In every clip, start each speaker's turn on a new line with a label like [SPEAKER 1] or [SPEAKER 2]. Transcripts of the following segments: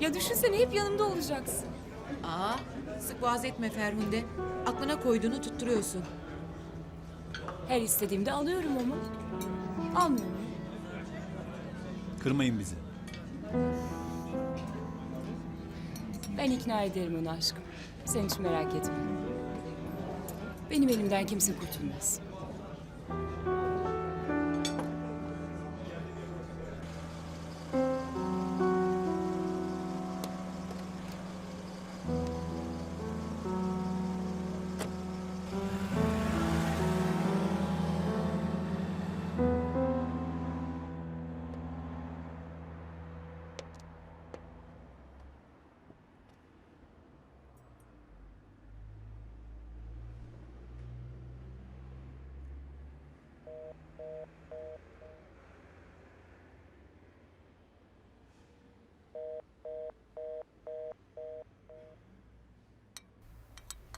[SPEAKER 1] Ya düşünsene hep yanımda olacaksın.
[SPEAKER 2] Aa, sık boğaz etme Ferhunde. Aklına koyduğunu tutturuyorsun.
[SPEAKER 1] Her istediğimde alıyorum onu. Almıyor muyum?
[SPEAKER 3] Kırmayın bizi.
[SPEAKER 1] Ben ikna ederim onu aşkım. Sen hiç merak etme. Benim elimden kimse kurtulmaz.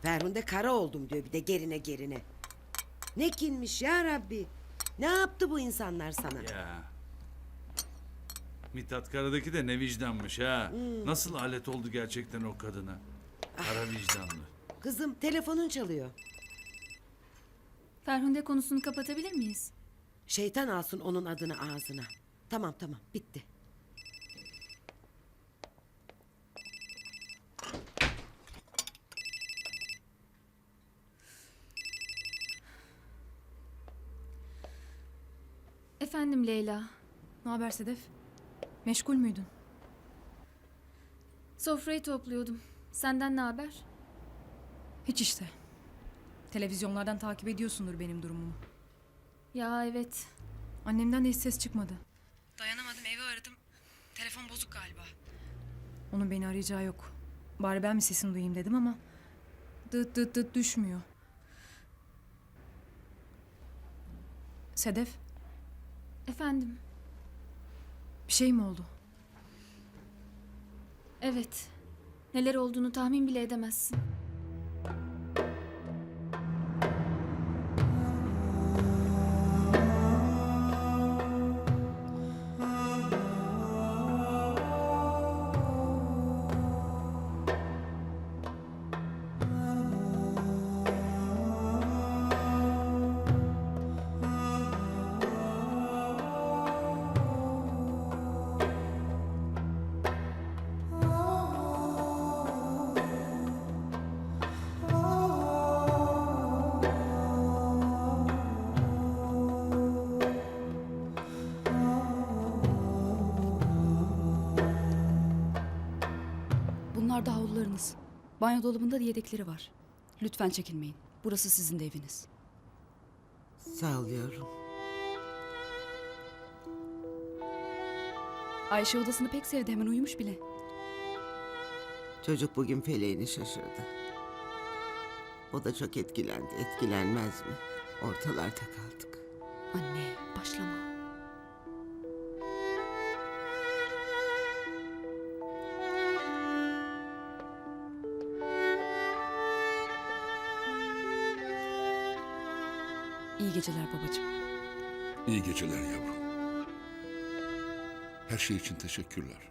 [SPEAKER 4] Ferhunde kara oldum diyor bir de gerine gerine. Ne kinmiş ya Rabbi. Ne yaptı bu insanlar sana?
[SPEAKER 5] Ya. Mithat Kara'daki de ne vicdanmış ha. Nasıl alet oldu gerçekten o kadına. Kara vicdanlı.
[SPEAKER 4] Kızım telefonun çalıyor.
[SPEAKER 6] Ferhunde konusunu kapatabilir miyiz?
[SPEAKER 4] Şeytan alsın onun adını ağzına. Tamam tamam bitti.
[SPEAKER 6] Efendim Leyla.
[SPEAKER 7] Ne haber Sedef? Meşgul müydün?
[SPEAKER 6] Sofrayı topluyordum. Senden ne haber?
[SPEAKER 7] Hiç işte. Televizyonlardan takip ediyorsundur benim durumumu.
[SPEAKER 6] Ya evet.
[SPEAKER 7] Annemden de hiç ses çıkmadı. Dayanamadım evi aradım. Telefon bozuk galiba. Onun beni arayacağı yok. Bari ben mi sesini duyayım dedim ama... Dıt dıt dıt düşmüyor. Sedef
[SPEAKER 6] Efendim.
[SPEAKER 7] bir şey mi oldu?
[SPEAKER 6] Evet. Neler olduğunu tahmin bile edemezsin.
[SPEAKER 8] Banyo dolabında da yedekleri var. Lütfen çekinmeyin. Burası sizin de eviniz.
[SPEAKER 4] Sağ ol yavrum.
[SPEAKER 8] Ayşe odasını pek sevdi. Hemen uyumuş bile.
[SPEAKER 4] Çocuk bugün feleğini şaşırdı. O da çok etkilendi. Etkilenmez mi? Ortalarda kaldık.
[SPEAKER 8] Anne başlama. İyi geceler babacığım.
[SPEAKER 9] İyi geceler yavrum. Her şey için teşekkürler.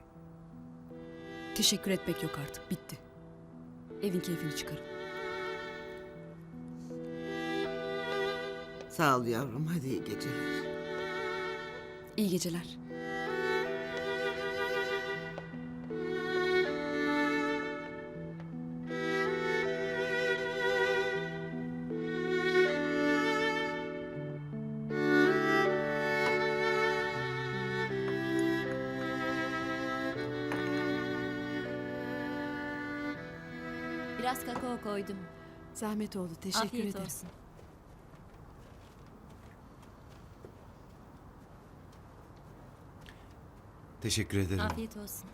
[SPEAKER 8] Teşekkür etmek yok artık. Bitti. Evin keyfini çıkarın.
[SPEAKER 4] Sağ ol yavrum. Hadi iyi geceler.
[SPEAKER 8] İyi geceler.
[SPEAKER 6] Biraz kakao koydum.
[SPEAKER 8] Zahmet oldu. Teşekkür
[SPEAKER 6] Afiyet
[SPEAKER 8] ederim.
[SPEAKER 6] olsun.
[SPEAKER 10] Teşekkür ederim.
[SPEAKER 6] Afiyet olsun.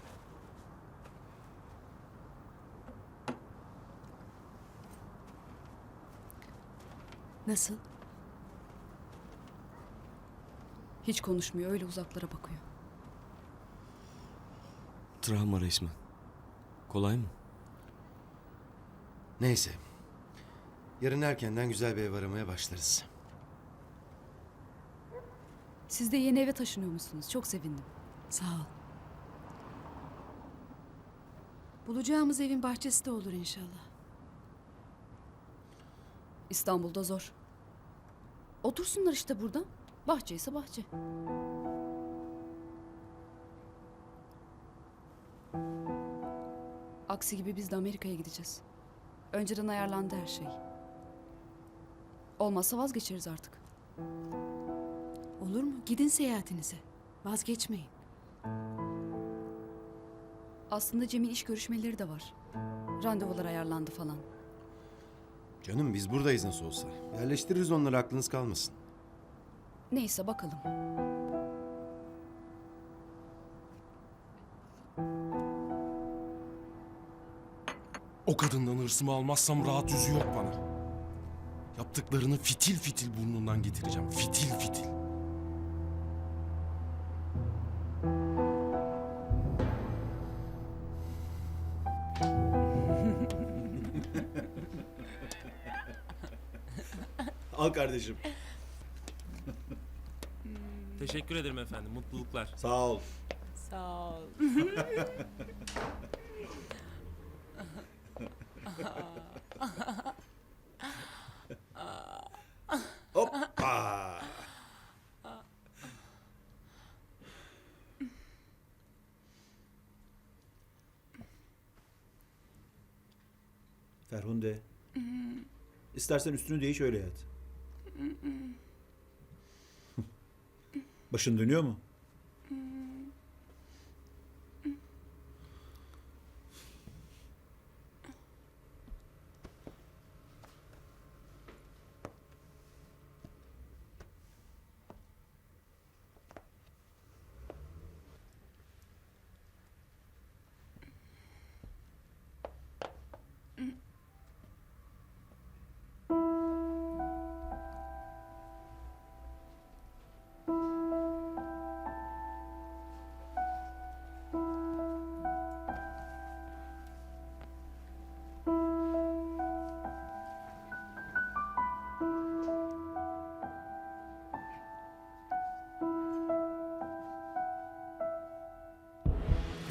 [SPEAKER 8] Nasıl? Hiç konuşmuyor. Öyle uzaklara bakıyor.
[SPEAKER 10] Travma resmi. Kolay mı?
[SPEAKER 11] Neyse. Yarın erkenden güzel bir ev aramaya başlarız.
[SPEAKER 8] Siz de yeni eve taşınıyormuşsunuz. Çok sevindim. Sağ ol. Bulacağımız evin bahçesi de olur inşallah. İstanbul'da zor. Otursunlar işte burada. Bahçe ise bahçe. Aksi gibi biz de Amerika'ya gideceğiz. Önceden ayarlandı her şey. Olmazsa vazgeçeriz artık.
[SPEAKER 3] Olur mu? Gidin seyahatinize. Vazgeçmeyin.
[SPEAKER 8] Aslında Cem'in iş görüşmeleri de var. Randevular ayarlandı falan.
[SPEAKER 11] Canım biz buradayız nasıl olsa. Yerleştiririz onları aklınız kalmasın.
[SPEAKER 8] Neyse bakalım.
[SPEAKER 12] O kadından hırsımı almazsam rahat yüzü yok bana. Yaptıklarını fitil fitil burnundan getireceğim. Fitil fitil.
[SPEAKER 11] Al kardeşim.
[SPEAKER 10] Teşekkür ederim efendim. Mutluluklar.
[SPEAKER 11] Sağ ol.
[SPEAKER 1] Sağ ol.
[SPEAKER 13] Ferhunde. İstersen üstünü değiş öyle yat. Başın dönüyor mu?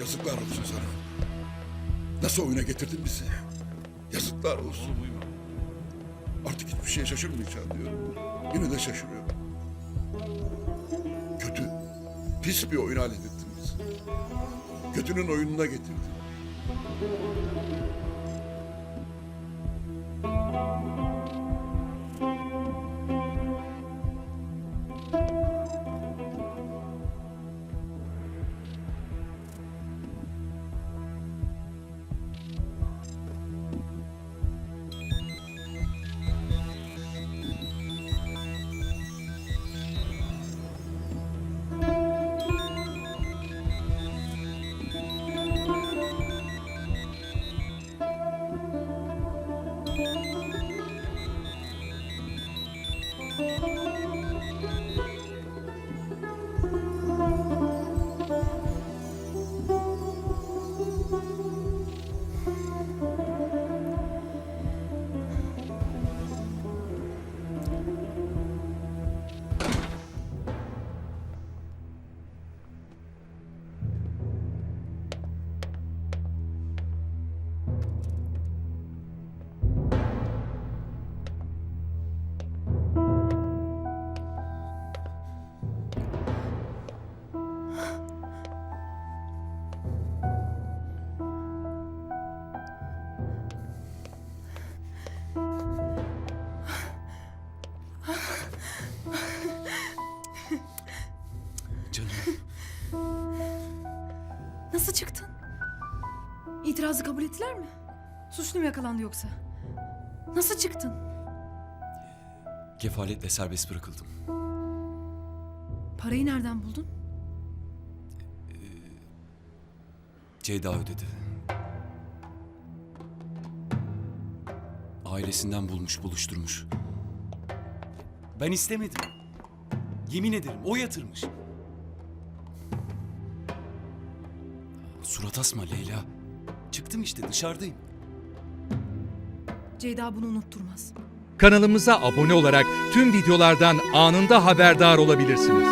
[SPEAKER 9] Yazıklar olsun sana. Nasıl oyuna getirdin bizi? Yazıklar olsun. Artık hiçbir şeye şaşırmayacağım diyorum. Yine de şaşırıyorum. Kötü, pis bir oyun haline ettin bizi. Kötünün oyununa getirdin.
[SPEAKER 7] Nasıl çıktın? İtirazı kabul ettiler mi? Suçlu mu yakalandı yoksa? Nasıl çıktın?
[SPEAKER 10] Kefaletle serbest bırakıldım.
[SPEAKER 7] Parayı nereden buldun?
[SPEAKER 10] Ceyda ödedi. Ailesinden bulmuş, buluşturmuş. Ben istemedim. Yemin ederim o yatırmış. Surat asma Leyla. Çıktım işte dışarıdayım.
[SPEAKER 7] Ceyda bunu unutturmaz.
[SPEAKER 14] Kanalımıza abone olarak tüm videolardan anında haberdar olabilirsiniz.